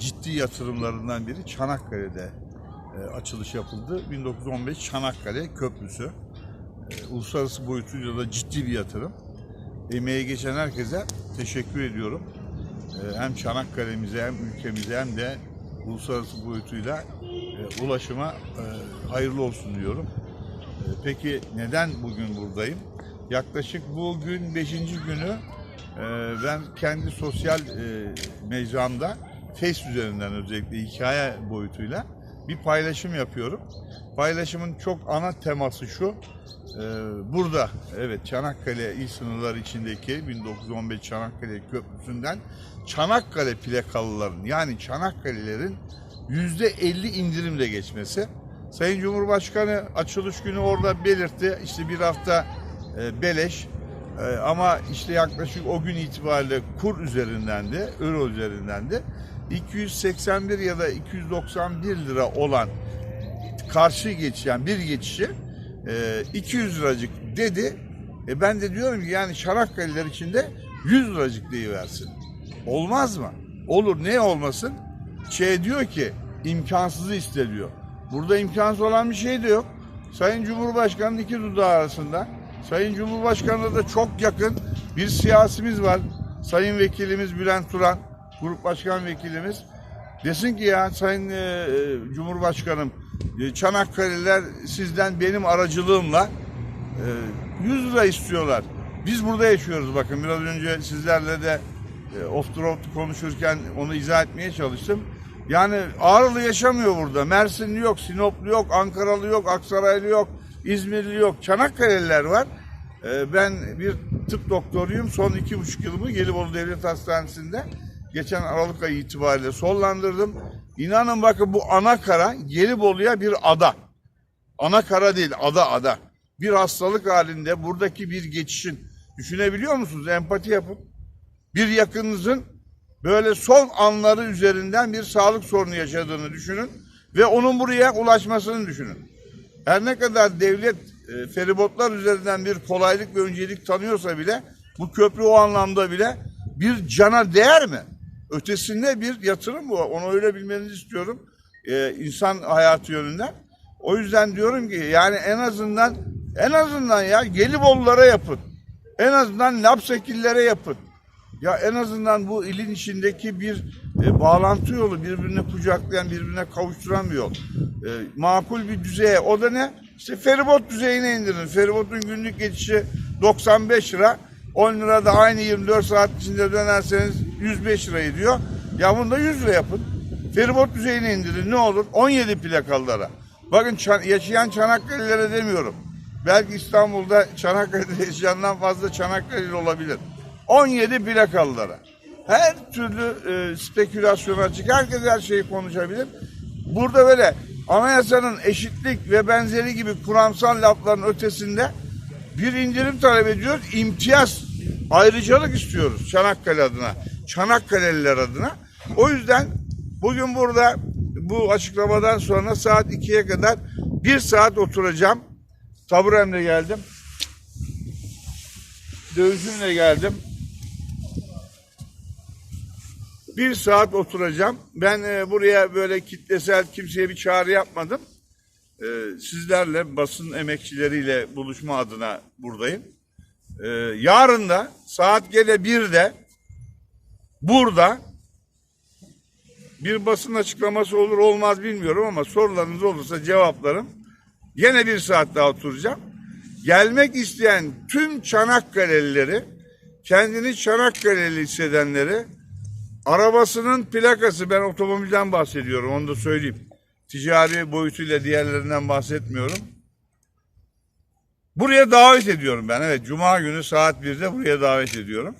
ciddi yatırımlarından biri Çanakkale'de e, açılış yapıldı. 1915 Çanakkale Köprüsü. E, uluslararası boyutuyla da ciddi bir yatırım. Emeği geçen herkese teşekkür ediyorum. E, hem Çanakkale'mize hem ülkemize hem de uluslararası boyutuyla e, ulaşıma hayırlı olsun diyorum. Peki neden bugün buradayım? Yaklaşık bugün 5. günü ben kendi sosyal e, mecramda Face üzerinden özellikle hikaye boyutuyla bir paylaşım yapıyorum. Paylaşımın çok ana teması şu. e, Burada evet Çanakkale il sınırları içindeki 1915 Çanakkale Köprüsü'nden Çanakkale plakalıların yani Çanakkale'lerin %50 indirimle geçmesi. Sayın Cumhurbaşkanı açılış günü orada belirtti. İşte bir hafta e, beleş E, ama işte yaklaşık o gün itibariyle kur üzerinden de euro üzerinden de 281 ya da 291 lira olan karşı geçen bir geçişi e, 200 liracık dedi. E ben de diyorum ki yani Çanakkale'ler içinde 100 liracık deyiversin. Olmaz mı? Olur. Ne olmasın? Şey diyor ki imkansızı istediyor. Burada imkansız olan bir şey de yok. Sayın Cumhurbaşkanı'nın iki dudağı arasında. Sayın Cumhurbaşkanı'na da çok yakın bir siyasimiz var. Sayın Vekilimiz Bülent Turan, Grup Başkan Vekilimiz. Desin ki ya Sayın e, e, Cumhurbaşkanım e, Çanakkale'liler sizden benim aracılığımla e, 100 lira istiyorlar. Biz burada yaşıyoruz bakın biraz önce sizlerle de e, off the road konuşurken onu izah etmeye çalıştım. Yani Ağrılı yaşamıyor burada. Mersinli yok, Sinoplu yok, Ankaralı yok, Aksaraylı yok, İzmirli yok. Çanakkale'liler var. E, ben bir tıp doktoruyum. Son iki buçuk yılımı Gelibolu Devlet Hastanesi'nde geçen Aralık ayı itibariyle sonlandırdım. İnanın bakın bu ana kara Gelibolu'ya bir ada. Ana kara değil, ada ada. Bir hastalık halinde buradaki bir geçişin düşünebiliyor musunuz? Empati yapın. Bir yakınınızın böyle son anları üzerinden bir sağlık sorunu yaşadığını düşünün ve onun buraya ulaşmasını düşünün. Her ne kadar devlet e, feribotlar üzerinden bir kolaylık ve öncelik tanıyorsa bile bu köprü o anlamda bile bir cana değer mi? Ötesinde bir yatırım bu. Onu öyle bilmenizi istiyorum. E, insan hayatı yönünden. O yüzden diyorum ki yani en azından en azından ya Gelibolulara yapın. En azından Lapsekillere yapın. Ya en azından bu ilin içindeki bir e, bağlantı yolu birbirini kucaklayan, birbirine kavuşturan bir yol. E, makul bir düzeye. O da ne? İşte feribot düzeyine indirin. Feribotun günlük geçişi 95 lira. 10 lira da aynı 24 saat içinde dönerseniz 105 lirayı diyor. Ya bunu da 100 lira yapın. Feribot düzeyine indirin. Ne olur? 17 plakalılara. Bakın yaşayan Çanakkale'lilere demiyorum. Belki İstanbul'da Çanakkale'de yaşayandan fazla Çanakkale'li olabilir. 17 plakalılara. Her türlü e, spekülasyona açık. Herkes her şeyi konuşabilir. Burada böyle anayasanın eşitlik ve benzeri gibi kuramsal lafların ötesinde bir indirim talep ediyoruz. İmtiyaz, ayrıcalık istiyoruz Çanakkale adına, Çanakkale'liler adına. O yüzden bugün burada bu açıklamadan sonra saat 2'ye kadar bir saat oturacağım. Taburemle geldim. Dövüşümle geldim. Bir saat oturacağım. Ben e, buraya böyle kitlesel kimseye bir çağrı yapmadım. E, sizlerle basın emekçileriyle buluşma adına buradayım. E, yarın da saat gene 1'de burada bir basın açıklaması olur olmaz bilmiyorum ama sorularınız olursa cevaplarım. Yine bir saat daha oturacağım. Gelmek isteyen tüm Çanakkale'lileri, kendini Çanakkale'li hissedenleri, arabasının plakası, ben otomobilden bahsediyorum onu da söyleyeyim. Ticari boyutuyla diğerlerinden bahsetmiyorum. Buraya davet ediyorum ben. Evet, Cuma günü saat 1'de buraya davet ediyorum.